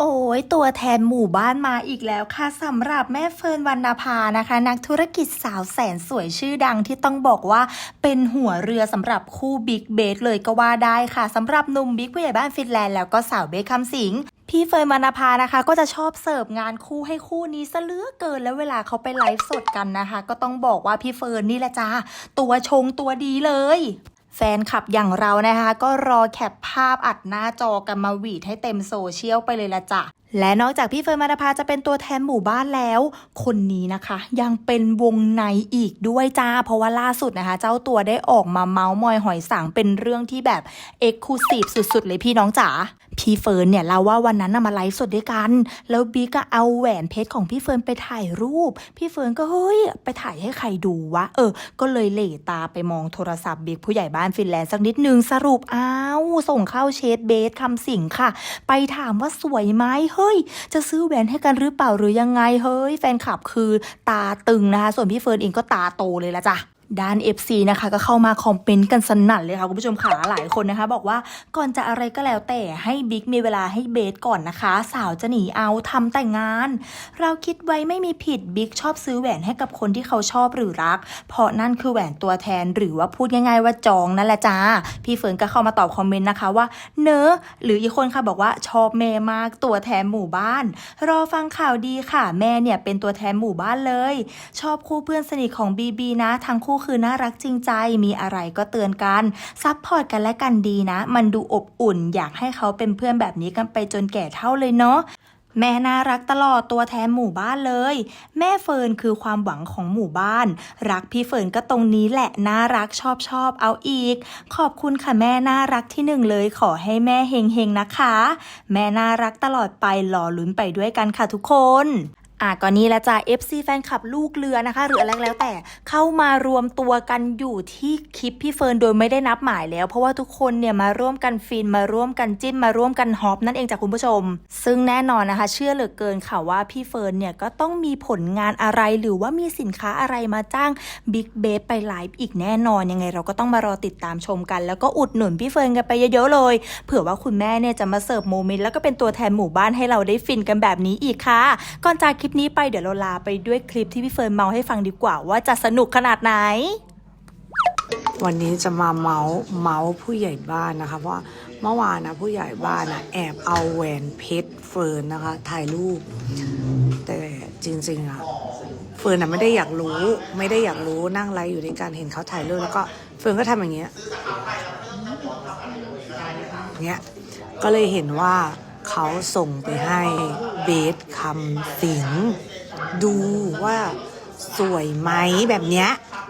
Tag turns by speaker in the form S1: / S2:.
S1: โอ้ยตัวแทนหมู่บ้านมาอีกแล้วค่ะสำหรับแม่เฟิร์นวรรณภานะคะ นักธุรกิจสาวแสนสวยชื่อดังที่ต้องบอกว่าเป็นหัวเรือสำหรับคู่บิ๊กเบสเลยก็ว่าได้ค่ะสำหรับหนุ่มบิ๊กผู้ใหญ่บ้านฟินแลนด์แล้วก็สาวเบสคำสิงพี่เฟิร์นวรรณภานะคะ ก็จะชอบเสิร์ฟงานคู่ให้คู่นี้ซะเลือเกินแล้วเวลาเขาไปไลฟ์สดกันนะคะ ก็ต้องบอกว่าพี่เฟิร์นนี่แหละจ้าตัวชงตัวดีเลย แฟนคลับอย่างเรานะคะ ก็รอแคปภาพอัดหน้าจอกันมาหวีดให้เต็มโซเชียลไปเลยละจ้ะ และนอกจากพี่เฟิร์นมารภาจะเป็นตัวแทนหมู่บ้านแล้ว คนนี้นะคะ ยังเป็นวงในอีกด้วยจ้า เพราะว่าล่าสุดนะคะ เจ้าตัวได้ออกมาเมาส์มอยหอยสังเป็นเรื่องที่แบบเอ็กซ์คลูซีฟสุดๆ เลยพี่น้องจ๋าพี่เฟิร์นเนี่ยเล่าว่าวันนั้นน่ะมาไลฟ์สดด้วยกัน แล้วบิ๊กก็เอาแหวนเพชรของพี่เฟิร์นไปถ่ายรูป พี่เฟิร์นก็เฮ้ยไปถ่ายให้ใครดูวะเออ ก็เลยเหล่ตาไปมองโทรศัพท์บิ๊กผู้ใหญ่บ้านฟินแลนด์สักนิดนึงสรุปอ้าวส่งเข้าเชดเบสคำสิงค่ะ ไปถามว่าสวยไหมเฮ้ย จะซื้อแหวนให้กันหรือเปล่าหรือยังไง เฮ้ย แฟนคลับคือตาตึงนะคะ ส่วนพี่เฟิร์นเองก็ตาโตเลยละจ้ะ ด้าน FC นะคะก็เข้ามาคอมเมนต์กันสนั่นเลยค่ะคุณผู้ชมขาหลายคนนะคะ บอกว่าก่อนจะอะไรก็แล้วแต่ให้บิ๊กมีเวลาให้เบสก่อนนะคะ สาวจะหนีเอาทำแต่งงาน เราคิดไว้ไม่มีผิดบิ๊กชอบซื้อแหวนให้กับคนที่เขาชอบหรือรัก เพราะนั่นคือแหวนตัวแทนหรือว่าพูดง่าย ๆ ว่าจองนั่นแหละจ้าพี่เฟิร์นก็เข้ามาตอบคอมเมนต์นะคะว่าเนอะหรืออีกคนค่ะบอกว่าชอบแม่มากตัวแทนหมู่บ้าน รอฟังข่าวดีค่ะแม่เนี่ยเป็นตัวแทนหมู่บ้านเลย ชอบคู่เพื่อนสนิทของบีบีนะทั้งคู่คือน่ารักจริงใจมีอะไรก็เตือนกันซัพพอร์ตกันและกันดีนะ มันดูอบอุ่น อยากให้เขาเป็นเพื่อนแบบนี้กันไปจนแก่เท่าเลยเนาะแม่น่ารักตลอดตัวแทนหมู่บ้านเลย แม่เฟิร์นคือความหวังของหมู่บ้าน รักพี่เฟิร์นก็ตรงนี้แหละน่ารักชอบชอบเอาอีก ขอบคุณค่ะแม่น่ารักที่หนึ่งเลยขอให้แม่เฮงเฮงนะคะ แม่น่ารักตลอดไปหล่อลุ้นไปด้วยกันค่ะทุกคน อะก็นี่ละจ้ะ FC แฟนคลับลูกเรือนะคะ หรืออะไรแล้วแต่เข้ามารวมตัวกันอยู่ที่คลิปพี่เฟิร์นโดยไม่ได้นับหมายแล้ว เพราะว่าทุกคนเนี่ยมาร่วมกันฟินมาร่วมกันจิ้นมาร่วมกันฮอปนั่นเองจากคุณผู้ชม ซึ่งแน่นอนนะคะ เชื่อเหลือเกินค่ะว่าพี่เฟิร์นเนี่ยก็ต้องมีผลงานอะไรหรือว่ามีสินค้าอะไรมาจ้างบิ๊กเบสไปไลฟ์อีกแน่นอนยังไง เราก็ต้องมารอติดตามชมกัน แล้วก็อุดหนุนพี่เฟิร์นกันไปเยอะๆเลย เผื่อว่าคุณแม่เนี่ยจะมาเสิร์ฟโมเมนต์แล้วก็เป็นตัวแทนหมู่บ้านให้เราได้ฟินกันแบบนี้อีกค่ะก่อนจากคลิปนี้ไปเดี๋ยวเราลาไปด้วยคลิปที่พี่เฟิร์นเมาให้ฟังดีกว่า ว่าจะสนุกขนาดไหน
S2: วันนี้จะมาเมาส์เมาส์ผู้ใหญ่บ้านนะคะ เพราะว่าเมื่อวานนะผู้ใหญ่บ้านนะแอบเอาแหวนเพชรเฟิร์นนะคะถ่ายรูป แต่จริงๆอะเฟิร์นอะไม่ได้อยากรู้ ไม่ได้อยากรู้นั่งไลฟ์อยู่ด้วยกันเห็นเขาถ่ายรูปแล้วก็เฟิร์นก็ทำอย่างเงี้ยเงี้ยก็เลยเห็นว่า เขาส่งไปให้เบสคำสิง ดูว่าสวยไหมแบบเนี้ย